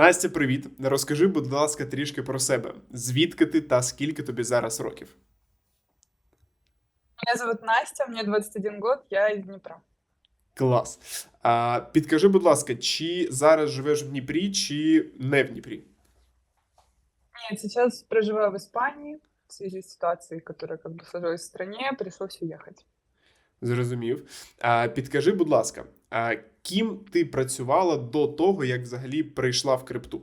Настя, привіт. Розкажи, будь ласка, трішки про себе. Звідки ти та скільки тобі зараз років? Меня зовут Настя, мне 21 год, я из Днепра. Клас. А, підкажи, будь ласка, чи зараз живеш в Дніпрі, чи не в Дніпрі? Нет, сейчас проживаю в Испании в связи с ситуацией, которая как бы сложилась в стране, пришлось уехать. Зрозумів. А, підкажи, будь ласка, ким ти працювала до того, як взагалі прийшла в крипту?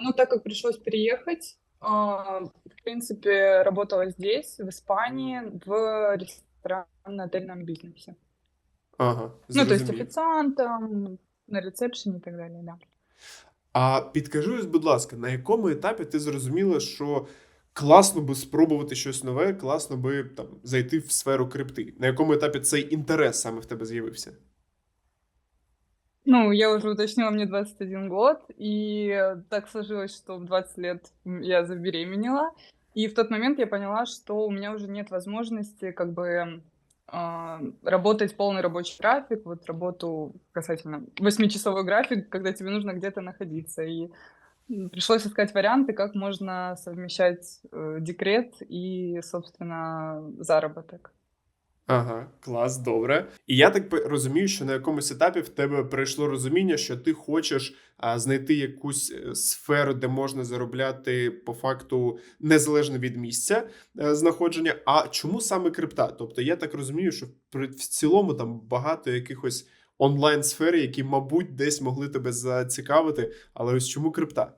Ну, так как пришлось переехать, в принципе, работала здесь, в Испании, в ресторанно-отельном бизнесе. Ага, Ну, то есть официантом, на ресепшене и так далее, да. А підкажи, будь ласка, на якому етапі ти зрозуміла, що класно би спробувати щось нове, класно би там зайти в сферу крипти? На якому етапі цей інтерес саме в тебе з'явився? Ну, я уже уточнила, мне 21 год, и так сложилось, что в 20 лет я забеременела, и в тот момент я поняла, что у меня уже нет возможности как бы а, работать полный рабочий график, вот работу касательно восьмичасовой график, когда тебе нужно где-то находиться, и пришлось искать варианты, как можно совмещать э, декрет и, собственно, заработок. Ага, клас, добре. І я так розумію, що на якомусь етапі в тебе прийшло розуміння, що ти хочеш а, знайти якусь е, сферу, де можна заробляти по факту незалежно від місця е, знаходження. А чому саме крипта? Тобто я так розумію, що в цілому там багато якихось онлайн сфер, які, мабуть, десь могли тебе зацікавити. Але ось чому крипта?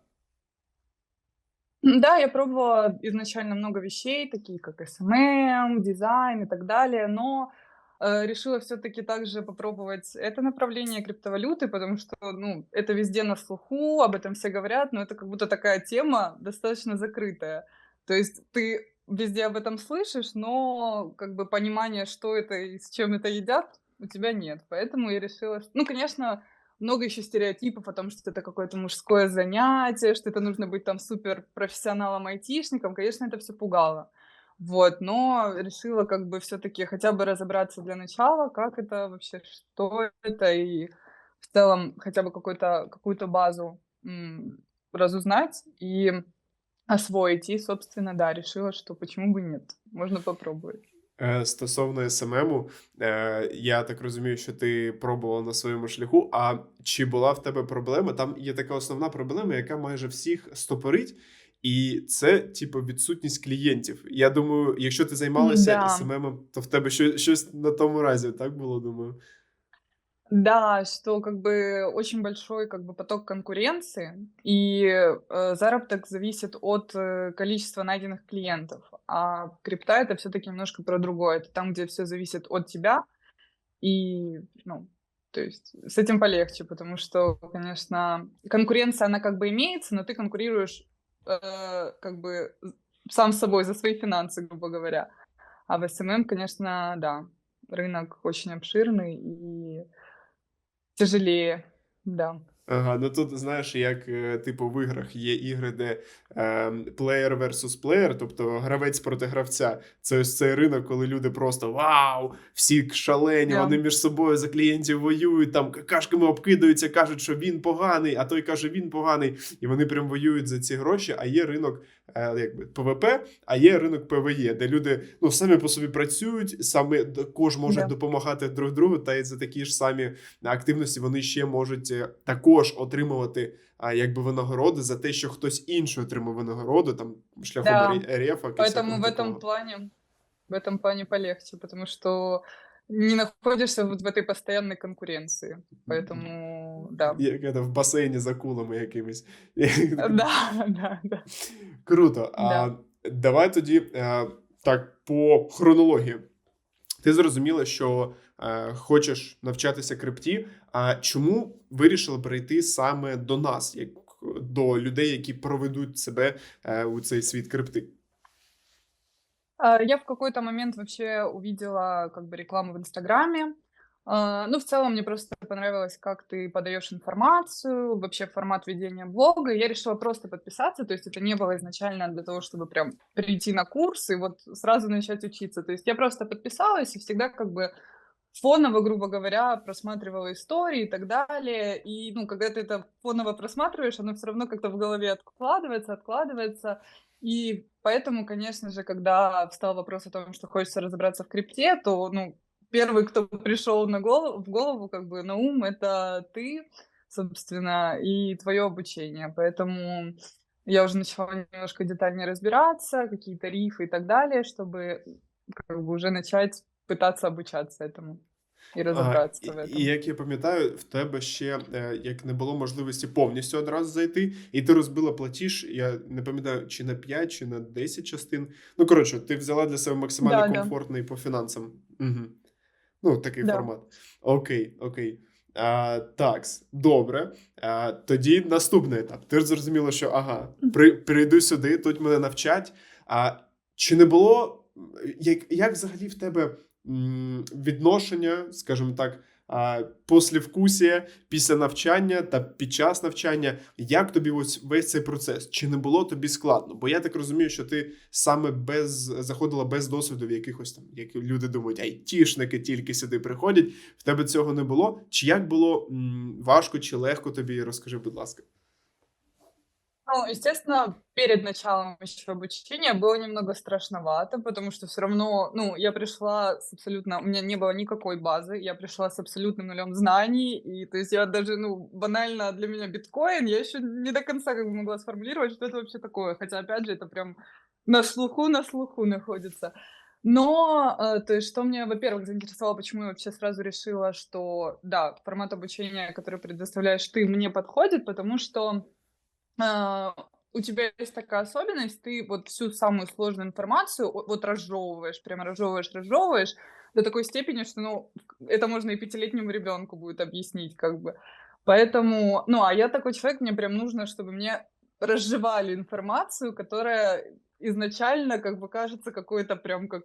Да, я пробовала изначально много вещей, такие как SMM, дизайн и так далее, но э, решила все-таки также попробовать это направление криптовалюты, потому что, ну, это везде на слуху, об этом все говорят, но это как будто такая тема достаточно закрытая. То есть ты везде об этом слышишь, но как бы понимания, что это и с чем это едят, у тебя нет. Поэтому я решила, ну, конечно, много еще стереотипов о том, что это какое-то мужское занятие, что это нужно быть там супер профессионалом айтишником. Конечно, это все пугало. Вот, но решила как бы все-таки хотя бы разобраться для начала, как это вообще, что это, и в целом хотя бы какую-то базу м, разузнать и освоить. И, собственно, да, решила, что почему бы нет, можно попробовать. Е, Стосовно СММу, е, я так розумію, що ти пробувала на своєму шляху. А чи була в тебе проблема? Там є така основна проблема, яка майже всіх стопорить, і це, типу, відсутність клієнтів. Я думаю, якщо ти займалася Да. СММом, то в тебе щось, щось на тому разі, так було, думаю. Да, что как бы очень большой как бы поток конкуренции, и э, заработок зависит от э, количества найденных клиентов. А крипта это все-таки немножко про другое. Это там, где все зависит от тебя. И, ну, то есть с этим полегче, потому что, конечно, конкуренция, она как бы имеется, но ты конкурируешь э, как бы сам с собой за свои финансы, грубо говоря. А в СММ, конечно, да, рынок очень обширный и тяжелее, да. Ага, ну тут знаєш, як е, типу в іграх є ігри, де е, player versus player, тобто гравець проти гравця. Це ось цей ринок, коли люди просто вау, всі шалені, Да. вони між собою за клієнтів воюють, там какашками обкидаються, кажуть, що він поганий, а той каже, він поганий. І вони прям воюють за ці гроші. А є ринок е, якби ПВП, а є ринок ПВЕ, де люди ну самі по собі працюють, саме також можуть Да. допомагати друг другу, та й за такі ж самі активності вони ще можуть е, також отримувати а, якби винагороди за те, що хтось інший отримав винагороду, там шляхом Да. ре- рефа. Поэтому в этом плане, в этом плане полегче, потому что не находишься вот в этой постоянной конкуренции. Поэтому, да. Як це, в басейні за кулами якимись. Да, да, да. Круто. А давай тоді е, так по хронології. Ти зрозуміла, що е, хочеш навчатися крипті. А чому вирішила прийти саме до нас, як до людей, які проведуть себе е, у цей світ крипти? А, Я в какой-то момент вообще увидела как бы рекламу в Инстаграме. А, Ну, в целом мне просто понравилось, как ты подаешь информацию, вообще формат ведения блога. Я решила просто подписаться, то есть это не было изначально для того, чтобы прям прийти на курс и вот сразу начать учиться. То есть я просто подписалась и всегда как бы фоново, грубо говоря, просматривала истории и так далее. И, ну, когда ты это фоново просматриваешь, оно всё равно как-то в голове откладывается, откладывается. И поэтому, конечно же, когда встал вопрос о том, что хочется разобраться в крипте, то, ну, первый, кто пришёл на голов в голову, как бы, на ум- это ты, собственно, и твоё обучение. Поэтому я уже начала немножко детальнее разбираться, какие тарифы и так далее, чтобы, как бы, уже начать пытаться обучаться этому і А, розібратися в і і як я пам'ятаю, в тебе ще, е, як не було можливості повністю одразу зайти, і ти розбила платіж, я не пам'ятаю, чи на 5, чи на 10 частин. Ну, коротше, ти взяла для себе максимально Да, да. комфортний по фінансам. Мгм. Ну, такий Да. формат. Окей, окей. А, такс, добре. А, тоді наступний етап. Ти ж зрозуміла, що ага, при прийду сюди, тут мене навчать. А чи не було як як взагалі в тебе, відношення, скажімо так, а, послевкусія після навчання та під час навчання? Як тобі ось весь цей процес? Чи не було тобі складно? Бо я так розумію, що ти саме без заходила без досвіду в якихось там, як люди думають, айтішники тільки сюди приходять. В тебе цього не було? Чи як було, важко чи легко тобі? Розкажи, будь ласка. Ну, естественно, перед началом ещё обучения было немного страшновато, потому что всё равно, ну, я пришла с абсолютно у меня не было никакой базы, я пришла с абсолютным нулем знаний. И, то есть, я даже, ну, банально для меня биткоин, я ещё не до конца как бы могла сформулировать, что это вообще такое. Хотя, опять же, это прям на слуху на слуху находится. Но, э, то есть, что меня, во-первых, заинтересовало, почему я вообще сразу решила, что да, формат обучения, который предоставляешь ты, мне подходит, потому что, у тебя есть такая особенность: ты вот всю самую сложную информацию вот разжевываешь, прямо разжевываешь, разжевываешь до такой степени, что, ну, это можно и пятилетнему ребёнку будет объяснить как бы. Поэтому, ну, а я такой человек, мне прям нужно, чтобы мне разжевали информацию, которая изначально как бы кажется какой-то прям как,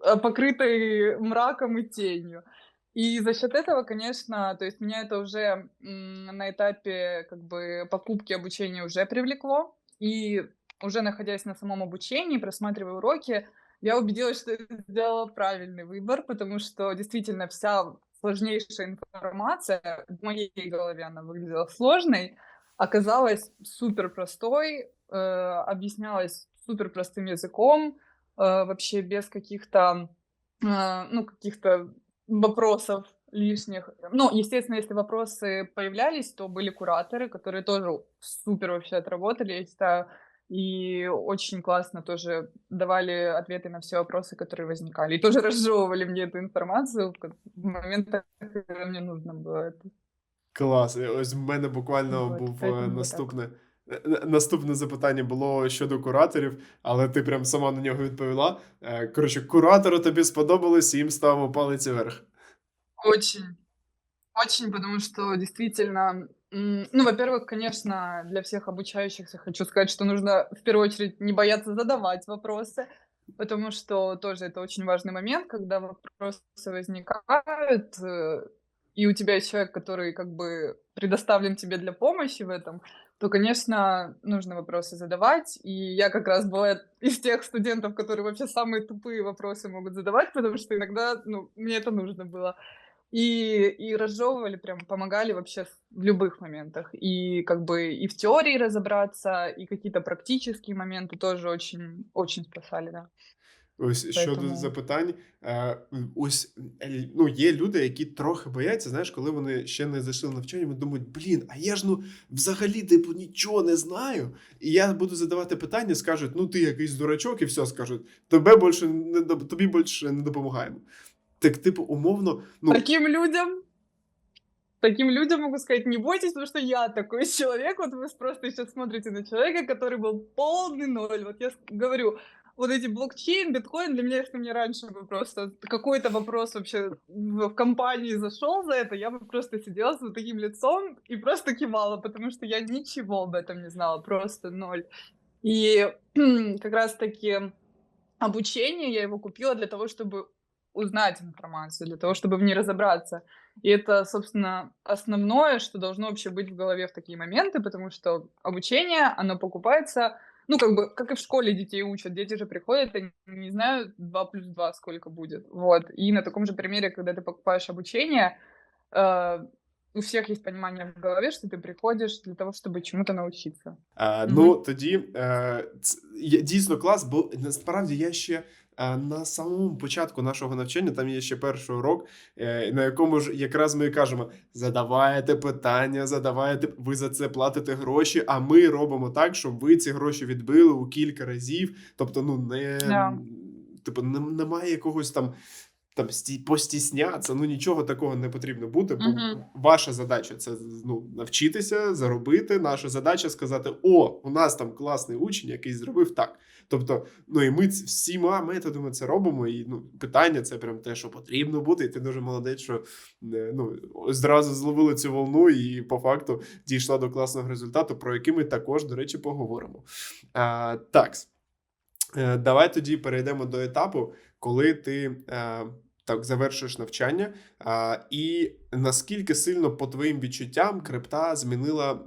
а, покрытой мраком и тенью. И за счёт этого, конечно, то есть меня это уже, на этапе как бы покупки обучения уже привлекло. И уже находясь на самом обучении, просматривая уроки, я убедилась, что сделала правильный выбор, потому что действительно вся сложнейшая информация в моей голове, она выглядела сложной, оказалась супер простой, э, объяснялась супер простым языком, э, вообще без каких-то, а, ну, каких-то вопросов лишних. Ну, естественно, если вопросы появлялись, то были кураторы, которые тоже супер вообще отработали, я считаю, и очень классно тоже давали ответы на все вопросы, которые возникали. И тоже разжевывали мне эту информацию в моментах, когда мне нужно было это. Клас. Ось в мене буквально Вот, був, е, поэтому вот так. наступне е, е, наступне запитання було щодо кураторів, але ти прям сама на нього відповіла. Е, коротше, куратору тобі сподобалось, і їм ставимо палець вверх. Очень. Очень, потому что действительно, м, ну, во-первых, конечно, для всех обучающихся хочу сказать, что нужно в первую очередь не бояться задавать вопросы, потому что тоже это очень важный момент, когда вопросы возникают, э, и у тебя есть человек, который как бы предоставлен тебе для помощи в этом, то, конечно, нужно вопросы задавать. И я как раз была из тех студентов, которые вообще самые тупые вопросы могут задавать, потому что иногда, ну, мне это нужно было. И и разжевывали, прям помогали вообще в любых моментах. И как бы и в теории разобраться, и какие-то практические моменты тоже очень очень спасали, да. Ось щодо Поэтому запитань, е, м, ось, ель ну, є люди, які трохи бояться, знаєш, коли вони ще не зайшли на навчання, вони думають: "Блін, а я ж, ну, взагалі, типу, нічого не знаю, і я буду задавати питання, скажуть: "Ну, ти якийсь дурачок", і всьо, скажуть: "Тебе більше не доп тобі більше не допомагаємо". Так, типу, умовно, ну Таким людям таким людям могу сказать: не бойтесь, потому что я такой человек. Вот вы с просто сейчас смотрите на человека, который был полный ноль. Вот я с говорю, вот эти блокчейн, биткоин для меня, если мне раньше бы просто какой-то вопрос вообще в компании зашёл за это, я бы просто сидела с вот таким лицом и просто кивала, потому что я ничего об этом не знала, просто ноль. И как раз таки обучение я его купила для того, чтобы узнать информацию, для того, чтобы в ней разобраться. И это, собственно, основное, что должно вообще быть в голове в такие моменты, потому что обучение, оно покупается Ну, как бы, как и в школе детей учат. Дети же приходят, они не знают 2 плюс 2 сколько будет. Вот. И на таком же примере, когда ты покупаешь обучение, э, у всех есть понимание в голове, що ти приходиш для того, щоб чому-то навчитися. А, Мгм. ну, тоді е, ц- є- дійсно клас, бо насправді я ще е, на самому початку нашого навчання, там є ще перший урок, е, на якому ж якраз ми кажемо: задавайте питання, задавайте, ви за це платите гроші, а ми робимо так, щоб ви ці гроші відбили у кілька разів. Тобто, ну не Да. типу, нем- немає якогось там. Там сті- постісняться, ну нічого такого не потрібно бути. Бо Мгм. ваша задача це ну навчитися, заробити. Наша задача сказати: О, у нас там класний учень, який зробив так. Тобто, ну і ми всіма методами це робимо. І ну питання це прям те, що потрібно бути. І ти дуже молодець, що е, ну зразу зловили цю волну, і по факту дійшла до класного результату, про який ми також, до речі, поговоримо. А, так. Е, Давай тоді перейдемо до етапу, коли ти е, так завершуєш навчання. А, і наскільки сильно, по твоїм відчуттям, крипта змінила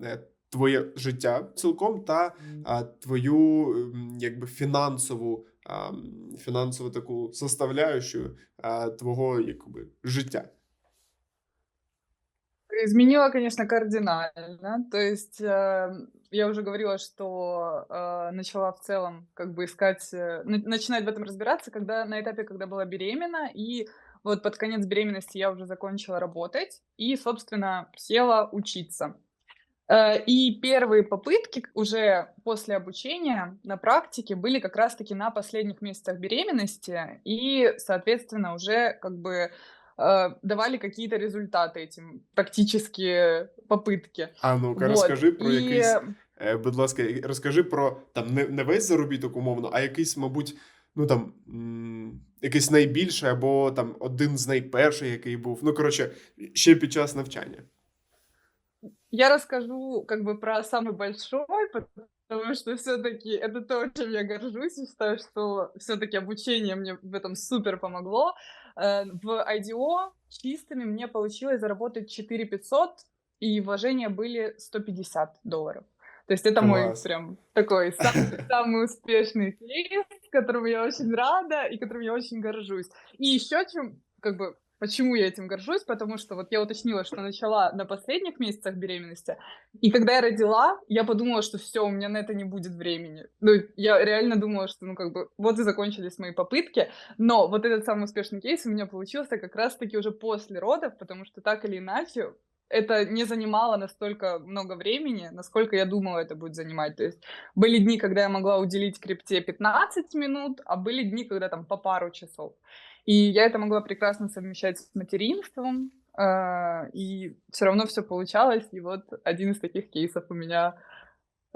твоє життя цілком та а, твою ем, якби фінансову, а, м, фінансову таку составляющу а, твого якби життя. Изменила, конечно, кардинально. То есть э, я уже говорила, что э, начала в целом как бы искать, э, на- начинать в этом разбираться, когда на этапе, когда была беременна, и вот под конец беременности я уже закончила работать и, собственно, села учиться. Э, И первые попытки к- уже после обучения на практике были как раз-таки на последних месяцах беременности, и, соответственно, уже как бы э, давали какие-то результаты этим практические попытки. А ну-ка, Вот. розкажи про И якийсь, е, будь ласка, і- розкажи про там не, не весь заробіток умовно, а якийсь, мабуть, ну там м, якийсь найбільший або там один з найперших, який був. Ну коротше, ще під час навчання. Я расскажу как бы про самый большой, потому что все-таки это то, чем я горжусь, и считаю, что все-таки обучение мне в этом супер помогло. Э, В IDO чистыми мне получилось заработать 4 500, и вложения были 150 долларов. То есть это мой Класс. прям такой самый, самый успешный кейс, которому я очень рада и которым я очень горжусь. И еще чем, как бы, почему я этим горжусь, потому что вот я уточнила, что начала на последних месяцах беременности, и когда я родила, я подумала, что все, у меня на это не будет времени. Ну, я реально думала, что, ну, как бы, вот и закончились мои попытки, но вот этот самый успешный кейс у меня получился как раз-таки уже после родов, потому что так или иначе это не занимало настолько много времени, насколько я думала это будет занимать. То есть были дни, когда я могла уделить крипте 15 минут, а были дни, когда там по пару часов. И я это могла прекрасно совмещать с материнством, и все равно все получалось. И вот один из таких кейсов у меня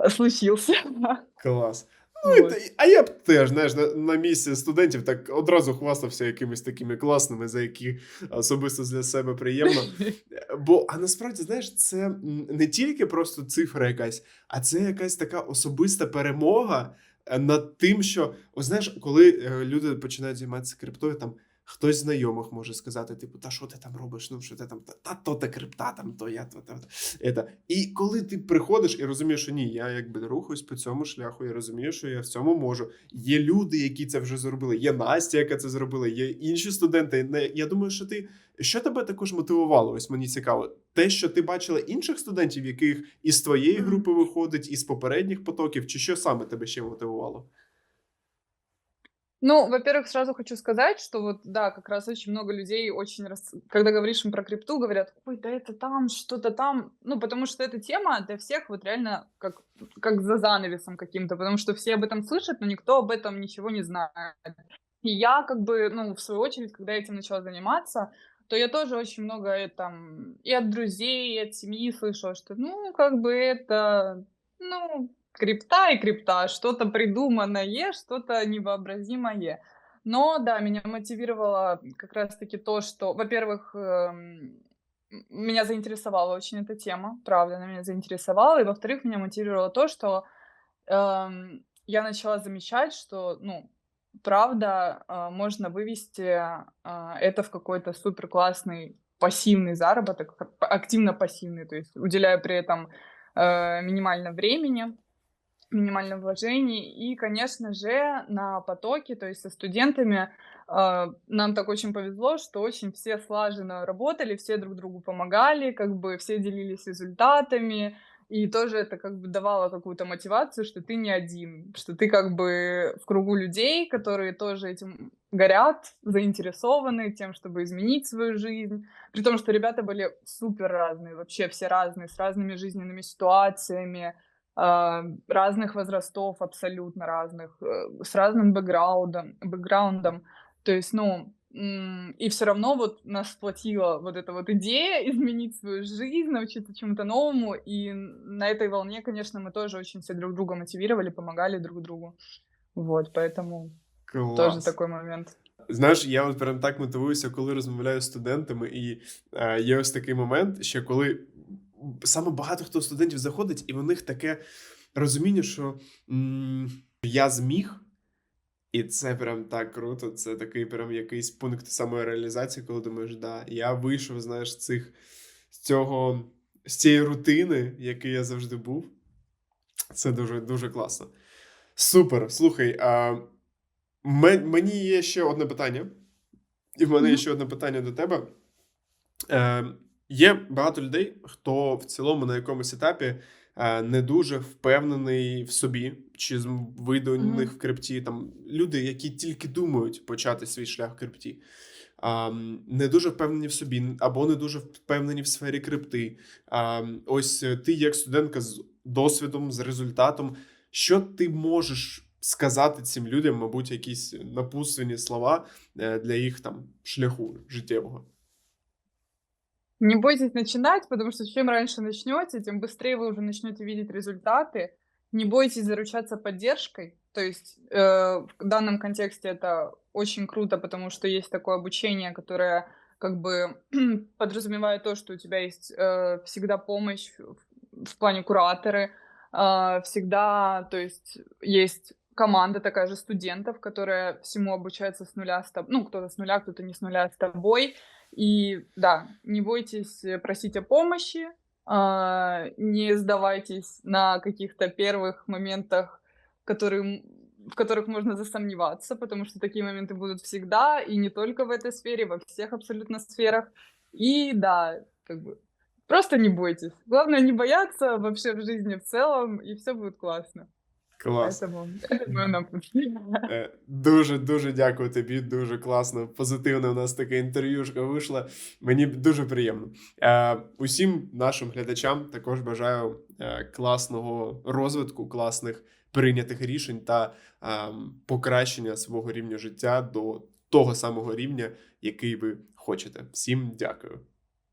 случился. Клас. Ну, Вот. та- а я б теж, знаєш, на, на місці студентів так одразу хвастався якимись такими класними, за які особисто для себе приємно. Бо а насправді, знаєш, це не тільки просто цифра якась, а це якась така особиста перемога над тим, що о, знаєш, коли люди починають займатися криптою, там хтось з знайомих може сказати: типу, та що ти там робиш? Ну що ти там, та, та то та крипта, там то я то, то, Ета. І коли ти приходиш і розумієш, що ні, я якби рухаюсь по цьому шляху, я розумію, що я в цьому можу. Є люди, які це вже зробили. Є Настя, яка це зробила, є інші студенти. Я думаю, що ти що тебе також мотивувало? Ось мені цікаво. Те, що ти бачила інших студентів, яких із твоєї групи виходить, із попередніх потоків, чи що саме тебе ще мотивувало? Ну, во-первых, сразу хочу сказать, что вот, да, как раз очень много людей очень, рас... когда говоришь им про крипту, говорят, ой, да это там, что-то там, ну, потому что эта тема для всех вот реально как, как за занавесом каким-то, потому что все об этом слышат, но никто об этом ничего не знает. И я как бы, ну, в свою очередь, когда этим начала заниматься, то я тоже очень много э, там и от друзей, и от семьи слышала, что, ну, как бы это, ну, крипта и крипта, что-то придуманное, что-то невообразимое. Но да, меня мотивировало как раз-таки то, что, во-первых, эм, меня заинтересовала очень эта тема, правда, она меня заинтересовала, и во-вторых, меня мотивировало то, что эм, я начала замечать, что, ну, правда, а, можно вывести а, это в какой-то супер классный пассивный заработок, активно пассивный, то есть уделяя при этом э, минимально времени. Минимальном вложении. И, конечно же, на потоке, то есть со студентами, а, нам так очень повезло, что очень все слаженно работали, все друг другу помогали, как бы все делились результатами. И тоже это как бы давало какую-то мотивацию, что ты не один, что ты как бы в кругу людей, которые тоже этим горят, заинтересованы тем, чтобы изменить свою жизнь. При том, что ребята были супер разные, вообще все разные, с разными жизненными ситуациями, разных возрастов, абсолютно разных, э, с разным бэкграундом, бэкграундом. То есть, ну, м, и все равно вот нас сплотила вот эта вот идея изменить свою жизнь, научиться чему-то новому. И н- на этой волне, конечно, мы тоже очень все друг друга мотивировали, помогали друг другу. Вот, поэтому тоже Клас. такой момент. Знаєш, я от прям так мотивуюся, коли розмовляю з студентами, і е, є ось такий момент, що коли саме багато хто студентів заходить, і в них таке розуміння, що м, я зміг, і це прям так круто. Це такий прям якийсь пункт самореалізації, коли думаєш, да, я вийшов, знаєш, цих з цього з цієї рутини, який я завжди був. Це дуже дуже класно. Супер. Слухай, а, ме- мені є ще одне питання. І в мене є ще одне питання до тебе. Е, є багато людей, хто в цілому на якомусь етапі е, не дуже впевнений в собі, чи вийде у Мгм. них в крипті. Там люди, які тільки думають почати свій шлях в крипті. Не дуже впевнені в собі, або не дуже впевнені в сфері крипти. Ось е, ти, як студентка з досвідом, з результатом, що ти можеш сказати цим людям, мабуть, якісь напутственні слова е, для їх там шляху життєвого? Не бойтесь начинать, потому что чем раньше начнете, тем быстрее вы уже начнете видеть результаты. Не бойтесь заручаться поддержкой. То есть э, в данном контексте это очень круто, потому что есть такое обучение, которое как бы подразумевает то, что у тебя есть э, всегда помощь в, в плане кураторы, а, всегда, то есть есть команда такая же студентов, которая всему обучается с нуля, с тоб- ну кто-то с нуля, кто-то не с нуля с тобой, и да, не бойтесь э, просить о помощи, а, не сдавайтесь на каких-то первых моментах, которые, в которых можно засомневаться, потому что такие моменты будут всегда, и не только в этой сфере, во всех абсолютно сферах. И да, как бы просто не бойтесь. Главное не бояться вообще в жизни в целом, и все будет классно. Клас. Е, Дуже дуже дякую тобі. Дуже класно. Позитивне у нас таке інтерв'юшка вийшла. Мені дуже приємно. Е, Усім нашим глядачам також бажаю е, класного розвитку, класних прийнятих рішень та покращення свого рівня життя до того самого рівня, який ви хочете. Всім дякую.